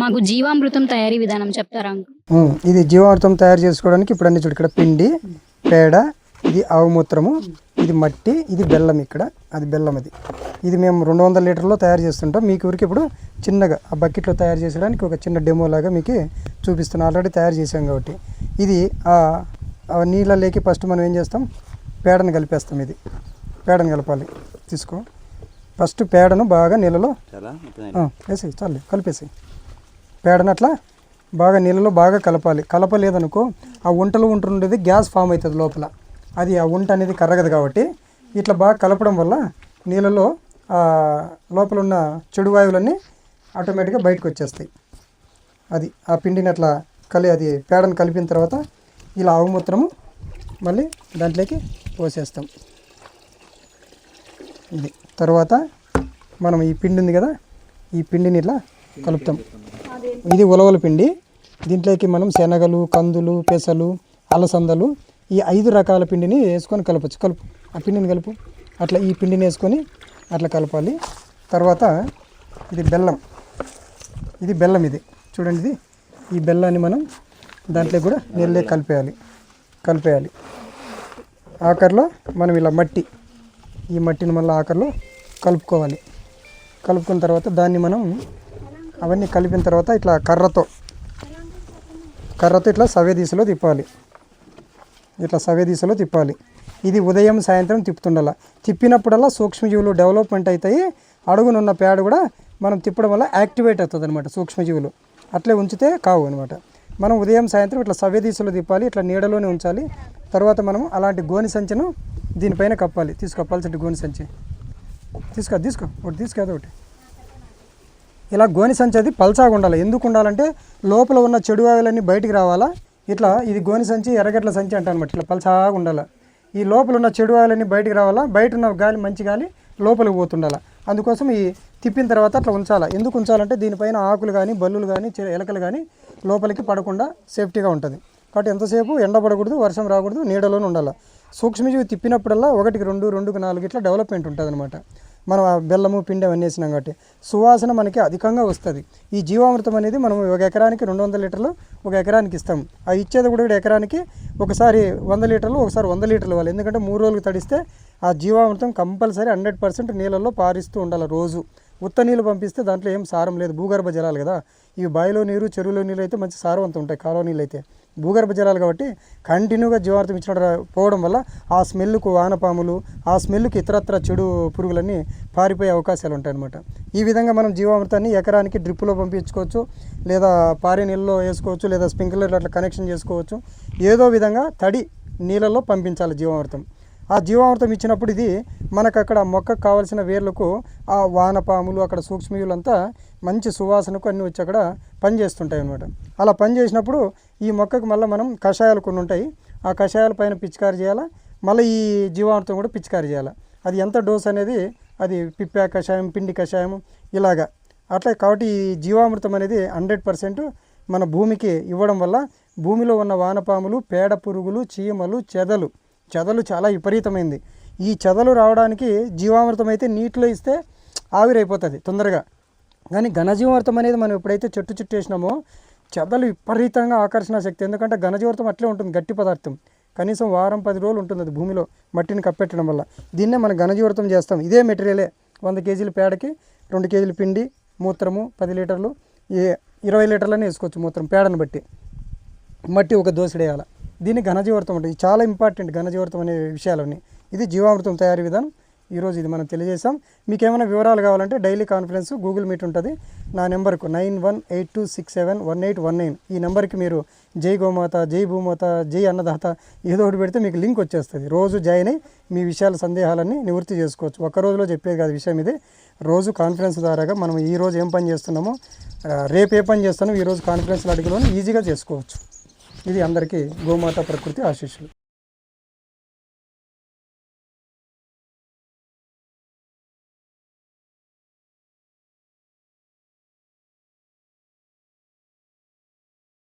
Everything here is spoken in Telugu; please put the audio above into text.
మాకు జీవామృతం తయారీ విధానం చెప్తారా ఇది జీవామృతం తయారు చేసుకోవడానికి ఇప్పుడు అన్ని చూడు ఇక్కడ పిండి పేడ ఇది ఆవు మూత్రము ఇది మట్టి ఇది బెల్లం ఇక్కడ అది బెల్లం అది. ఇది మేము రెండు వందల లీటర్లో తయారు చేస్తుంటాం. మీకు ఊరికి ఇప్పుడు చిన్నగా ఆ బకెట్లో తయారు చేసడానికి ఒక చిన్న డెమో లాగా మీకు చూపిస్తున్నాం. ఆల్రెడీ తయారు చేసాం కాబట్టి. ఇది నీళ్ళలోకి ఫస్ట్ మనం ఏం చేస్తాం? పేడను కలిపేస్తాం ఇది. పేడను కలపాలి. తీసుకో. ఫస్ట్ పేడను బాగా నీళ్ళలో వేసేయి చాలు కలిపేసి పేడనట్లా బాగా నీళ్ళలో బాగా కలపాలి. కలపలేదనుకో ఆ వంటలు ఉంటుండేది గ్యాస్ ఫామ్ అవుతుంది లోపల. అది ఆ వంట అనేది కరగదు కాబట్టి ఇట్లా బాగా కలపడం వల్ల నీళ్ళలో ఆ లోపల ఉన్న చెడు వాయువులన్నీ ఆటోమేటిక్గా బయటకు వచ్చేస్తాయి. అది ఆ పిండిని అట్లా కలి అది పేడను కలిపిన తర్వాత ఇలా ఆవు మూత్రము మళ్ళీ దాంట్లోకి పోసేస్తాం. ఇది. తర్వాత మనం ఈ పిండి ఉంది కదా ఈ పిండిని ఇట్లా కలుపుతాం. ఇది ఉలవల పిండి. దీంట్లోకి మనం శనగలు కందులు పెసలు అలసందలు ఈ ఐదు రకాల పిండిని వేసుకొని కలపచ్చు. కలుపు. ఆ పిండిని కలుపు. అట్లా ఈ పిండిని వేసుకొని అట్లా కలపాలి. తర్వాత ఇది బెల్లం. ఇది బెల్లం ఇది. చూడండి ఇది. ఈ బెల్లాన్ని మనం దాంట్లో కూడా నీళ్ళే కలిపేయాలి. కలిపేయాలి. ఆఖరిలో మనం ఇలా మట్టి. ఈ మట్టిని మళ్ళీ ఆఖరిలో కలుపుకోవాలి. కలుపుకున్న తర్వాత దాన్ని మనం అవన్నీ కలిపిన తర్వాత ఇట్లా కర్రతో కర్రతో ఇట్లా సవ్య దిశలో తిప్పాలి. ఇట్లా సవ్య దిశలో తిప్పాలి. ఇది ఉదయం సాయంత్రం తిప్పుతుండాల. తిప్పినప్పుడల్లా సూక్ష్మజీవులు డెవలప్మెంట్ అవుతాయి అడుగునున్న ప్యాడ్ కూడా మనం తిప్పడం వల్ల యాక్టివేట్ అవుతుంది అనమాట సూక్ష్మజీవులు. అట్లే ఉంచితే కావు అనమాట మనం ఉదయం సాయంత్రం ఇట్లా సవ్య దిశలో తిప్పాలి ఇట్లా నీడలోనే ఉంచాలి. తర్వాత మనం అలాంటి గోని సంచిను దీనిపైన కప్పాలి. తీసుకో పల్చటి గోని సంచి. తీసుకో తీసుకో ఒకటి తీసుకోదు ఒకటి ఇలా గోని సంచి అది పల్చాగా ఉండాలి. ఎందుకు ఉండాలంటే లోపల ఉన్న చెడు వాయువులన్నీ బయటికి రావాలా? ఇట్లా ఇది గోని సంచి ఎర్రగడ్ల సంచి అంట అనమాట ఇట్లా పల్చాగా ఉండాలి? ఈ లోపల ఉన్న చెడు వాయువులన్నీ బయటికి రావాలా? బయట ఉన్న గాలి మంచి గాలి లోపలికి పోతుండాలి? అందుకోసం ఈ తిప్పిన తర్వాత అట్లా ఉంచాలా? ఎందుకు ఉంచాలంటే దీనిపైన ఆకులు కానీ బల్లులు కానీ ఎలకలు కానీ లోపలికి పడకుండా సేఫ్టీగా ఉంటుంది. కాబట్టి ఎంతసేపు ఎండ పడకూడదు వర్షం రాకూడదు నీడలోనే ఉండాలి? సూక్ష్మజీవి తిప్పినప్పుడల్లా ఒకటికి రెండు రెండుకి నాలుగు ఇట్లా డెవలప్మెంట్ ఉంటుంది అనమాట మనం ఆ బెల్లము పిండి అవన్నీ వేసినాం కాబట్టి సువాసన మనకి అధికంగా వస్తుంది. ఈ జీవామృతం అనేది మనం ఒక ఎకరానికి రెండు వందల లీటర్లు ఒక ఎకరానికి ఇస్తాం. ఆ ఇచ్చేది కూడా ఇక్కడ ఎకరానికి ఒకసారి వంద లీటర్లు ఒకసారి వంద లీటర్లు ఇవ్వాలి. ఎందుకంటే మూడు రోజులు తడిస్తే ఆ జీవామృతం కంపల్సరీ హండ్రెడ్ పర్సెంట్ నీళ్ళల్లో పారిస్తూ ఉండాలి రోజు. ఉత్త నీళ్ళు పంపిస్తే దాంట్లో ఏం సారం లేదు. భూగర్భ జలాలు కదా. ఇవి బావిలో నీరు చెరువులో నీళ్ళు అయితే మంచి సారవంతం ఉంటాయి కాలువ నీళ్ళు అయితే. భూగర్భ జలాలు కాబట్టి కంటిన్యూగా జీవామృతం ఇచ్చిన పోవడం వల్ల ఆ స్మెల్కు వానపాములు ఆ స్మెల్కి ఇతరత్ర చెడు పురుగులన్నీ పారిపోయే అవకాశాలు ఉంటాయన్నమాట. ఈ విధంగా మనం జీవామృతాన్ని ఎకరానికి డ్రిప్పులో పంపించుకోవచ్చు లేదా పారే నీళ్ళలో వేసుకోవచ్చు లేదా స్ప్రింక్లర్లు అట్లా కనెక్షన్ చేసుకోవచ్చు. ఏదో విధంగా తడి నీళ్ళలో పంపించాలి జీవామృతం. ఆ జీవామృతం ఇచ్చినప్పుడు ఇది మనకు అక్కడ మొక్కకు కావాల్సిన వేర్లకు ఆ వానపాములు అక్కడ సూక్ష్మీయులంతా మంచి సువాసనకు అన్ని వచ్చి అక్కడ పనిచేస్తుంటాయి అనమాట అలా పనిచేసినప్పుడు ఈ మొక్కకు మళ్ళీ మనం కషాయాలు కొన్ని ఉంటాయి. ఆ కషాయాల పైన పిచికారి చేయాలా? మళ్ళీ ఈ జీవామృతం కూడా పిచికారి చేయాలి? అది ఎంత డోస్ అనేది అది పిప్పా కషాయం పిండి కషాయం ఇలాగా. అట్లా కాబట్టి ఈ జీవామృతం అనేది హండ్రెడ్ పర్సెంట్ మన భూమికి ఇవ్వడం వల్ల భూమిలో ఉన్న వానపాములు పేడ పురుగులు చీమలు చెదలు చెదలు చాలా విపరీతమైంది. ఈ చెదలు రావడానికి జీవామృతం అయితే నీటిలో ఇస్తే ఆవిరైపోతుంది తొందరగా. కానీ ఘనజీవామృతం అనేది మనం ఎప్పుడైతే చెట్టు చుట్టూ వేసినామో చెదలు విపరీతంగా ఆకర్షణ శక్తి. ఎందుకంటే ఘనజీవామృతం అట్లే ఉంటుంది గట్టి పదార్థం. కనీసం వారం పది రోజులు ఉంటుంది అది భూమిలో మట్టిని కప్పెట్టడం వల్ల. దీన్నే మనం ఘనజీవృతం చేస్తాం. ఇదే మెటీరియలే. వంద కేజీల పేడకి రెండు కేజీల పిండి మూత్రము పది లీటర్లు ఏ ఇరవై లీటర్లని వేసుకోవచ్చు మూత్రం పేడను బట్టి. మట్టి ఒక దోసడేయాలి. దీన్ని ఘనజీవామృతం ఉంటుంది ఇది చాలా ఇంపార్టెంట్ ఘనజీవామృతం అనే విషయాలన్నీ ఇది జీవామృతం తయారీ విధానం. ఈరోజు ఇది మనం తెలియజేసాం మీకు ఏమైనా వివరాలు కావాలంటే డైలీ కాన్ఫరెన్స్ గూగుల్ మీట్ ఉంటుంది. నా నెంబర్కు nine one eight two six seven one eight one nine. ఈ నెంబర్కి మీరు జై గోమాత జై భూమాత జై అన్నదాత ఏదో ఒకటి పెడితే మీకు లింక్ వచ్చేస్తుంది. రోజు జాయిన్ అయ్యి మీ విషయాల సందేహాలన్నీ నివృత్తి చేసుకోవచ్చు. ఒక్క రోజులో చెప్పేది కాదు విషయం ఇది. రోజు కాన్ఫరెన్స్ ద్వారాగా మనం ఈ రోజు ఏం పని చేస్తున్నామో రేపు ఏ పని చేస్తున్నాము ఈరోజు కాన్ఫరెన్స్లో అడిగిలోనే ఈజీగా చేసుకోవచ్చు. ఇది అందరికీ గోమాత ప్రకృతి ఆశీస్సులు.